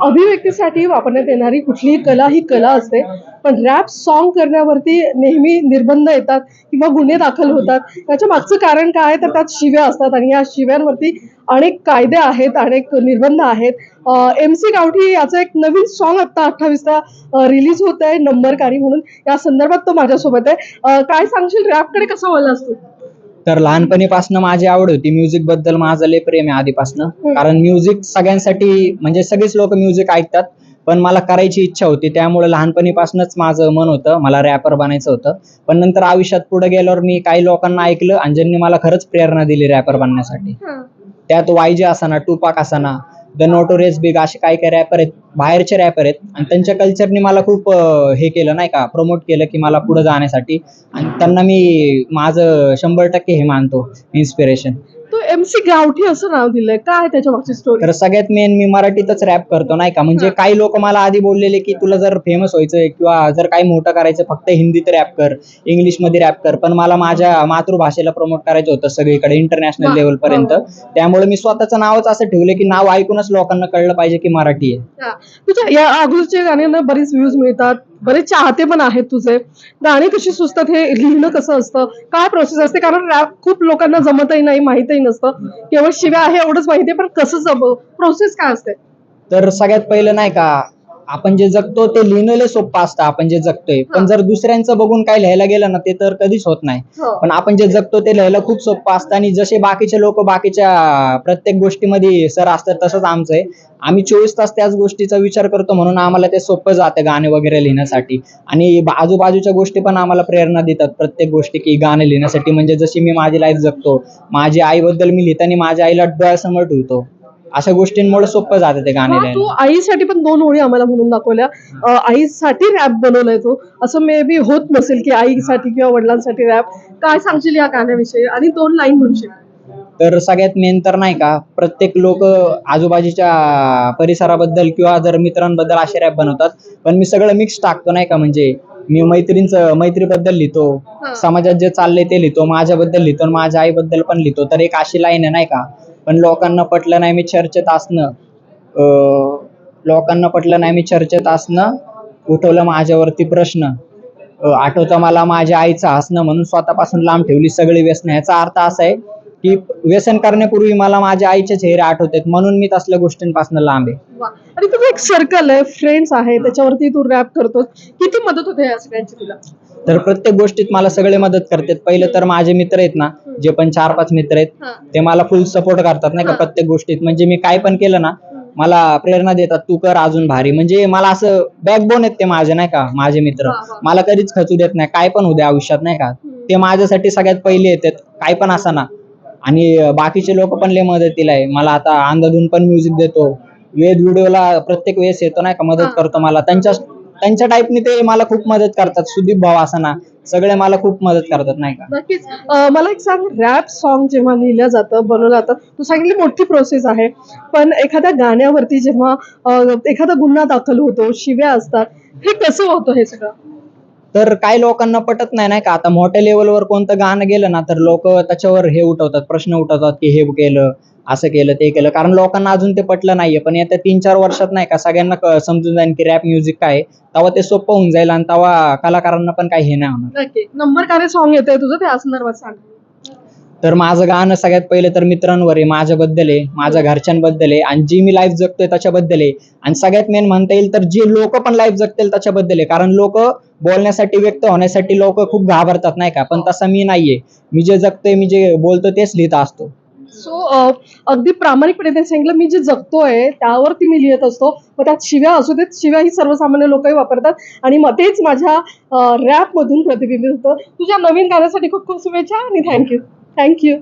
अभिव्यक्तीसाठी वापरण्यात येणारी कुठलीही कला ही कला असते पण रॅप सॉन्ग करण्यावरती नेहमी निर्बंध येतात किंवा गुन्हे दाखल होतात. त्याच्या मागचं कारण काय आहे? तर त्यात शिव्या असतात आणि या शिव्यांवरती अनेक कायदे आहेत अनेक निर्बंध आहेत. एम सी गावठी याचं एक नवीन सॉन्ग आत्ता अठ्ठावीसला रिलीज होत आहे नंबरकारी म्हणून. या संदर्भात तो माझ्यासोबत आहे. काय सांगशील? रॅपकडे कसा वळला असतो तर लहानपणीपासून माझी आवड होती म्युझिकबद्दल. माझं लय प्रेम आहे आधीपासून. कारण म्युझिक सगळ्यांसाठी म्हणजे सगळेच लोक म्युझिक ऐकतात पण मला करायची इच्छा होती. त्यामुळे लहानपणीपासूनच माझं मन होतं. मला रॅपर बनायचं होतं. पण नंतर आयुष्यात पुढे गेल्यावर मी काही लोकांना ऐकलं आणि ज्यांनी मला खरंच प्रेरणा दिली रॅपर बनण्यासाठी. त्यात वायजे असाना टुपाक असाना द नोटोरियस बिग असे काही काही रॅपर आहेत बाहेरचे रॅपर आहेत. आणि त्यांच्या कल्चरनी मला खूप हे केलं नाही का प्रमोट केलं की मला पुढे जाण्यासाठी. आणि त्यांना मी माझं शंभर टक्के हे मानतो इन्स्पिरेशन तो एम सी गावठी असं नाव दिलंय. काय त्याच्या मागची स्टोरी तर सगळ्यात मेन मी मराठीतच रॅप करतो नाही का? म्हणजे काही लोक मला आधी बोललेले की तुला जर फेमस व्हायचंय किंवा जर काही मोठं करायचं फक्त हिंदीत रॅप कर इंग्लिशमध्ये रॅप कर. पण मला माझ्या मातृभाषेला प्रमोट करायचं होतं सगळीकडे इंटरनॅशनल लेवल पर्यंत. वा. त्यामुळे मी स्वतःचं नावच असं ठेवलं की नाव ऐकूनच लोकांना कळलं पाहिजे की मराठी आहे. हा. तुझ्या या अगोदरच्या गाण्यांना बरीच व्ह्यूज मिळतात बरेच चाहते पण आहेत तुझे. गाणी कशी सुचतात हे लिहिणं कसं असतं? काय प्रोसेस असते? कारण रॅप खूप लोकांना जमतही नाही माहितही नसतं. केवळ शिव्या आहे एवढंच माहिती आहे पण कसं प्रोसेस काय असते? तर सगळ्यात पहिलं नाही का आपण जे जगतो ते लिहिणं सोपं असतं आपण जे जगतोय. पण. जर दुसऱ्यांचं बघून काय लिहायला गेलं ना ते तर कधीच होत नाही. हो. पण आपण जे जगतो ते लिहायला खूप सोपं असतं. आणि जसे बाकीचे लोक बाकीच्या प्रत्येक गोष्टीमध्ये सर असतात तसंच आमचं आहे. आम्ही चोवीस तास त्याच गोष्टीचा विचार करतो म्हणून आम्हाला ते सोपं जातं गाणे वगैरे लिहिण्यासाठी. आणि आजूबाजूच्या गोष्टी पण आम्हाला प्रेरणा देतात प्रत्येक गोष्टी की गाणे लिहिण्यासाठी. म्हणजे जशी मी माझी लाईफ जगतो माझी आईबद्दल मी लिहिताना माझ्या आईला डोळ्यासमोर ठेवतो. अशा गोष्टींमुळे सोपं जातं ते गाणे हा, लिहायला तू आईसाठी पण दोन ओळी आम्हाला म्हणून दाखवल्या. अं, आईसाठी रॅप बनवलाय तो. असं मे बी होत नसेल की आईसाठी किंवा वडिलांसाठी रॅप काय सांगशील या गाण्याविषयी? आणि दोन लाईन म्हणशील तर सगळ्यात मेन तर नाही का प्रत्येक लोक आजूबाजूच्या परिसराबद्दल किंवा जर मित्रांबद्दल असे रॅप बनवतात. पण मी सगळं मिक्स टाकतो नाही का म्हणजे मी मैत्रींचं मैत्रीबद्दल लिहितो. हा. समाजात जे चाललंय ते लिहितो माझ्याबद्दल लिहितो आणि माझ्या आईबद्दल पण लिहितो. तर एक अशी लाईन आहे नाही का पण लोकांना पटलं नाही मी चर्चेत असणं. लोकांना पटलं नाही मी चर्चेत असणं. उठवलं माझ्यावरती प्रश्न. आठवतं मला माझ्या आईचं हसणं म्हणून स्वतःपासून लांब ठेवली सगळी व्यसन. ह्याचा अर्थ असा आहे की व्यसन करण्यापूर्वी मला माझ्या आईचे चेहरे आठवतात म्हणून मी तसल्या गोष्टींपासून लांब आहे. आणि तुझं एक सर्कल आहे फ्रेंड्स आहे त्याच्यावरती तू रॅप करतोस. किती मदत होते या सगळ्यांची तुला? तर प्रत्येक गोष्टीत मला सगळे मदत करतात. पहिलं तर माझे मित्र आहेत ना जे पण चार पाच मित्र आहेत. ते मला फुल सपोर्ट करतात नाही का. प्रत्येक गोष्टीत. म्हणजे मी काय पण केलं ना मला प्रेरणा देतात तू कर अजून भारी. म्हणजे मला असं बॅकबोन आहेत ते माझे नाही का माझे मित्र. मला कधीच खचू देत नाही काय पण दे आयुष्यात नाही का. ते माझ्यासाठी सगळ्यात पहिले येतात काय पण ना. आणि बाकीचे लोक पण लय मदतीला आहे. मला आता अंधाधून पण म्युझिक देतो. वेद व्हिडिओला प्रत्येक वेळेस येतो नाही का मदत. करतो मला. त्यांच्या त्यांच्या टाईपने ते मला खूप मदत करतात. सुदीप भाऊ असाना सगळे मला खूप मदत करतात नाही का. नक्कीच. अं, मला एक सांग रॅप सॉन्ग जेव्हा लिहिलं जातं बनवलं जातं तू सांगितली मोठी प्रोसेस आहे. पण एखाद्या गाण्यावरती जेव्हा अं, एखादा गुन्हा दाखल होतो शिव्या असतात हे कसं होतं हे सगळं? तर काही लोकांना पटत नाही नाही का? आता मोठ्या लेवलवर कोणतं गाणं गेलं ना तर लोक त्याच्यावर हे उठवतात प्रश्न उठवतात की हे केलं असं केलं ते केलं. कारण लोकांना अजून ते पटलं नाहीये. पण येत्या तीन चार वर्षात नाही का सगळ्यांना समजून जाईल की रॅप म्युझिक काय तेव्हा ते सोपं होऊन जाईल आणि तेव्हा कलाकारांना पण काही हे नाही होणार. नंबर नंबर कार्य सॉन्ग येतंय तुझं ते असणार सांग. तर माझं गाणं सगळ्यात पहिले तर मित्रांवर आहे माझ्याबद्दल आहे माझ्या घरच्यांबद्दल आहे आणि जी मी लाईफ जगतोय त्याच्याबद्दल आहे. आणि सगळ्यात मेन म्हणता येईल तर जे लोक पण लाईफ जगतील त्याच्याबद्दल आहे. कारण लोक बोलण्यासाठी व्यक्त होण्यासाठी लोक खूप घाबरतात नाही का? पण तसं मी नाहीये. मी जे जगतोय मी जे बोलतो तेच लिहित असतो. सो अगदी प्रामाणिकपणे ते सांगितलं मी जे जगतोय त्यावरती मी लिहित असतो. मग त्यात शिव्या असू देत शिव्या ही सर्वसामान्य लोकही वापरतात. आणि मग तेच माझ्या रॅप मधून प्रतिबिंबित होतं. तुझ्या नवीन गाण्यासाठी खूप खूप शुभेच्छा आणि थँक्यू थँक्यू